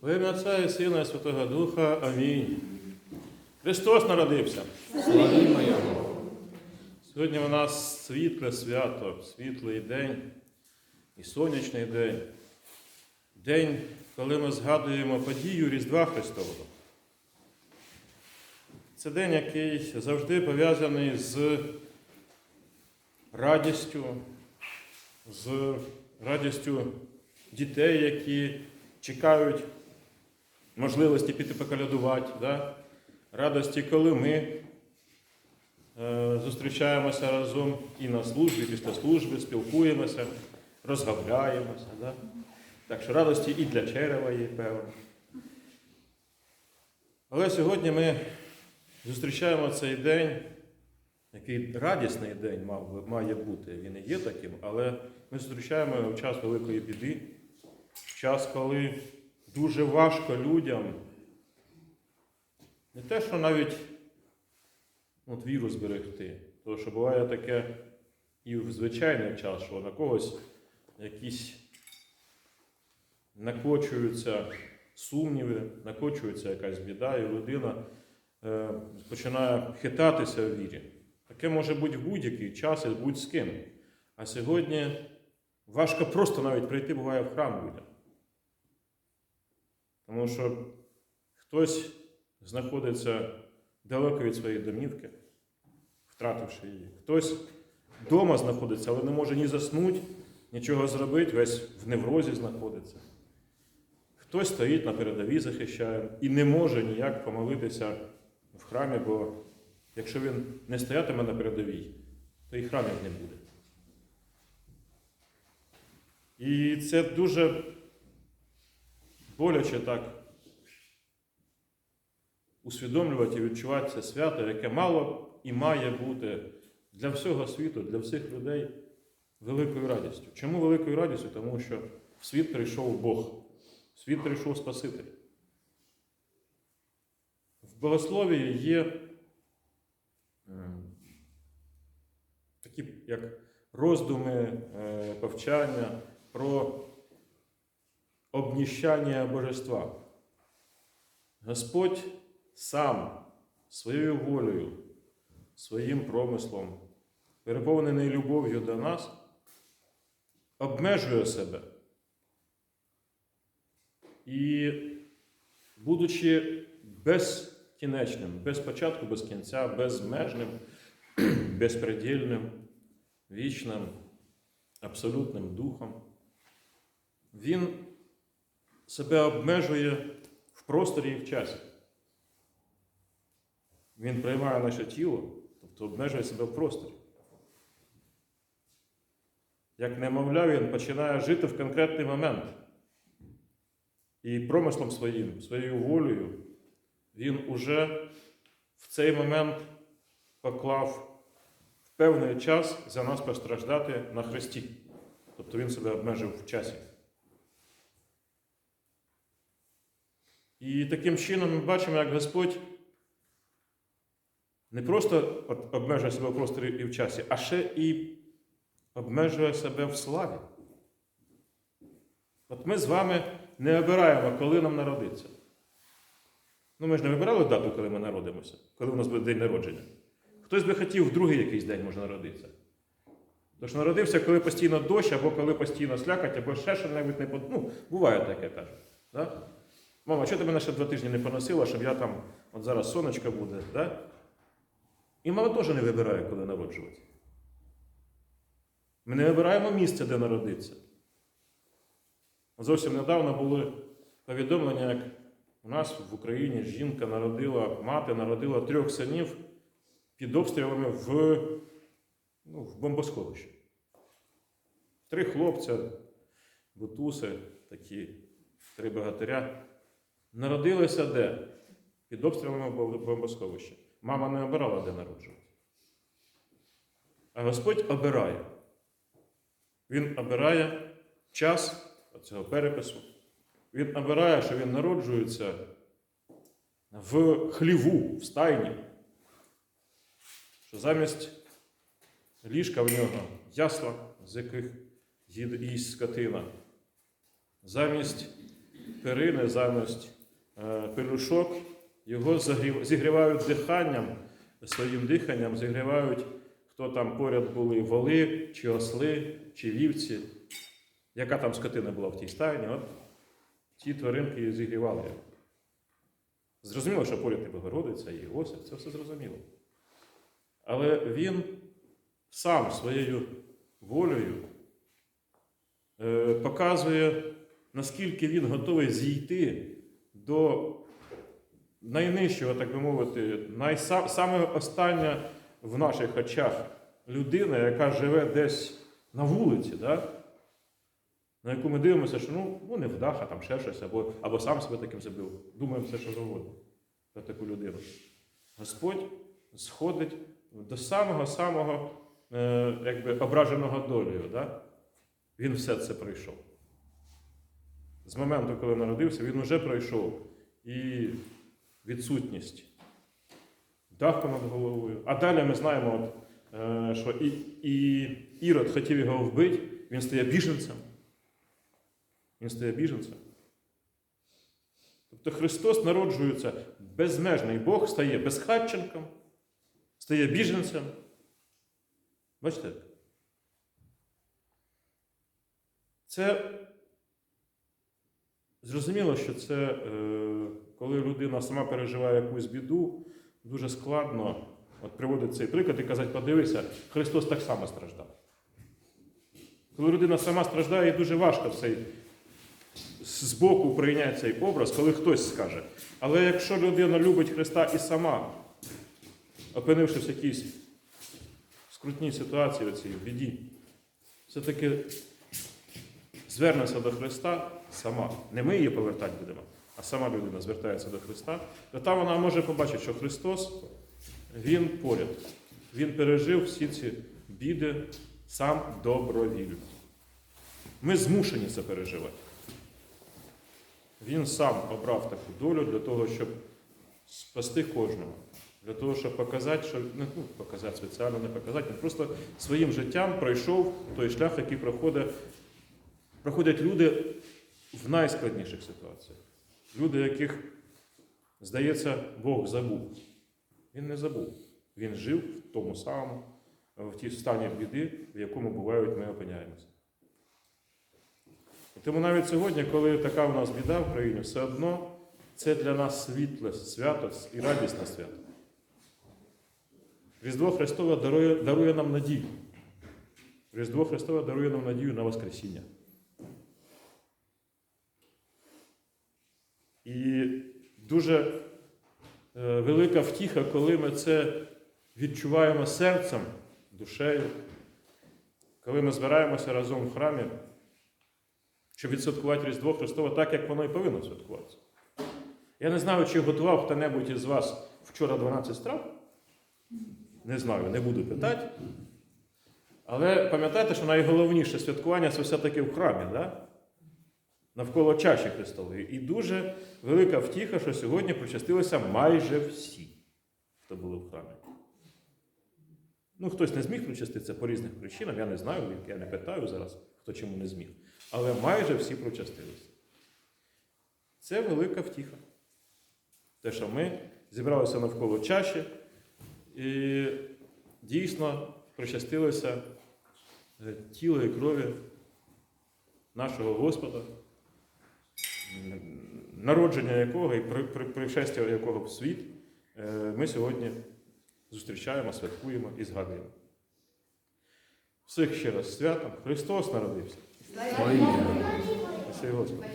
Во ім'я Отця і Сина і Святого Духа. Амінь. Христос народився. Славімо Його! Сьогодні у нас світле свято, світлий день і сонячний день. День, коли ми згадуємо подію Різдва Христового. Це день, який завжди пов'язаний з радістю, з радістю дітей, які чекають можливості піти поколядувати, да? радості, коли ми е, зустрічаємося разом і на службі, і після служби, спілкуємося, розмовляємося. Да? Так що радості і для черева є, певно. Але сьогодні ми зустрічаємо цей день, який радісний день мав, має бути. Він і є таким, але ми зустрічаємо його час великої біди, в час, коли дуже важко людям не те, що навіть от, віру зберегти. Тому що буває таке і в звичайний час, що на когось якісь накочуються сумніви, накочується якась біда, і людина е, починає хитатися в вірі. Таке може бути в будь-який час і будь з ким. А сьогодні важко просто навіть прийти буває в храм людям. Тому що хтось знаходиться далеко від своєї домівки, втративши її. Хтось вдома знаходиться, але не може ні заснути, нічого зробити, весь в неврозі знаходиться. Хтось стоїть на передовій, захищає і не може ніяк помолитися в храмі, бо якщо він не стоятиме на передовій, то і храмів не буде. І це дуже боляче так усвідомлювати і відчувати це свято, яке мало і має бути для всього світу, для всіх людей великою радістю. Чому великою радістю? Тому що в світ прийшов Бог, в світ прийшов Спаситель. В богословії є такі як роздуми, е, повчання про обніщання божества. Господь сам своєю волею, своїм промислом, переповнений любов'ю до нас, обмежує себе. І, будучи безкінечним, без початку, без кінця, безмежним, безпредельним, вічним, абсолютним духом, він себе обмежує в просторі і в часі. Він приймає наше тіло, тобто обмежує себе в просторі. Як немовля, він починає жити в конкретний момент. І промислом своїм, своєю волею, він уже в цей момент поклав в певний час за нас постраждати на хресті. Тобто він себе обмежив в часі. І таким чином ми бачимо, як Господь не просто обмежує себе в просторі і в часі, а ще і обмежує себе в славі. От ми з вами не обираємо, коли нам народиться. Ну, ми ж не вибирали дату, коли ми народимося, коли у нас буде день народження. Хтось би хотів в другий якийсь день може народитися. Тож народився, коли постійно дощ, або коли постійно слякать, або ще що-небудь не под... Ну, буває таке, кажуть. Да? Мама, що ти мене ще два тижні не поносила, щоб я там, от зараз сонечко буде, да? І мама теж не вибирає, коли народжувати. Ми не вибираємо місце, де народитися. Зовсім недавно були повідомлення, як у нас в Україні жінка народила, мати народила трьох синів під обстрілами в, ну, в бомбосховищі. Три хлопця, бутуси, такі три богатиря. Народилися де? Під обстрілами бомбосховища. Мама не обирала, де народжувати. А Господь обирає. Він обирає час цього перепису. Він обирає, що він народжується в хліву, в стайні. Що замість ліжка в нього ясла, з яких їсть скотина. Замість перини, замість пелюшок, його зігрівають диханням, своїм диханням зігрівають, хто там поряд були воли, чи осли, чи вівці. Яка там скотина була в тій стайні, от ті тваринки і зігрівали. Зрозуміло, що поряд і Богородиця, і Іосиф, це все зрозуміло. Але він сам своєю волею е, показує, наскільки він готовий зійти до найнижчого, так би мовити, найса, саме остання в наших очах людина, яка живе десь на вулиці, да? на яку ми дивимося, що ну, ну не вдаха, там ще щось, або, або сам себе таким забив. Думаємо все, що завгодно про таку людину. Господь сходить до самого-самого е, якби, ображеного долею. Да? Він все це пройшов. З моменту, коли народився, він вже пройшов і відсутність даху над головою. А далі ми знаємо, от, е, що і, і Ірод хотів його вбити, він стає біженцем. Він стає біженцем. Тобто Христос народжується безмежний Бог, стає безхатченком, стає біженцем. Бачите? Це зрозуміло, що це е, коли людина сама переживає якусь біду, дуже складно от приводить цей приклад і казати, подивися, Христос так само страждав. Коли людина сама страждає, дуже важко цей з боку прийняти цей образ, коли хтось скаже. Але якщо людина любить Христа і сама, опинившись в якійсь скрутній ситуації, в біді, все-таки звернеться до Христа сама. Не ми її повертати будемо, а сама людина звертається до Христа, то там вона може побачити, що Христос, Він поряд. Він пережив всі ці біди сам добровільно. Ми змушені це переживати. Він сам обрав таку долю для того, щоб спасти кожного. Для того, щоб показати, що не ну, показати спеціально, не показати, він просто своїм життям пройшов той шлях, який проходить, проходять люди в найскладніших ситуаціях. Люди, яких, здається, Бог забув. Він не забув. Він жив в тому самому, в тій стані біди, в якому бувають ми опиняємося. Тому навіть сьогодні, коли така в нас біда в країні, все одно це для нас світле свято і радісне свято. Різдво Христове дарує, дарує нам надію. Різдво Христове дарує нам надію на Воскресіння. І дуже е, велика втіха, коли ми це відчуваємо серцем, душею, коли ми збираємося разом в храмі, щоб відсвяткувати Різдво Христове так, як воно і повинно святкуватися. Я не знаю, чи готував хто-небудь із вас вчора 12 страв. Не знаю, не буду питати. Але пам'ятайте, що найголовніше святкування це все-таки в храмі, да? Навколо чаші Христової. І дуже велика втіха, що сьогодні причастилися майже всі, хто були в храмі. Ну, хтось не зміг причаститися по різних причинам, я не знаю, я не питаю зараз, хто чому не зміг. Але майже всі причастилися. Це велика втіха. Те, що ми зібралися навколо чаші і дійсно причастилися е, тіла і крові нашого Господа, народження якого і при- при- пришестя якого в світ е, ми сьогодні зустрічаємо, святкуємо і згадуємо. Всіх ще раз святом. Христос народився. Слава. Господи.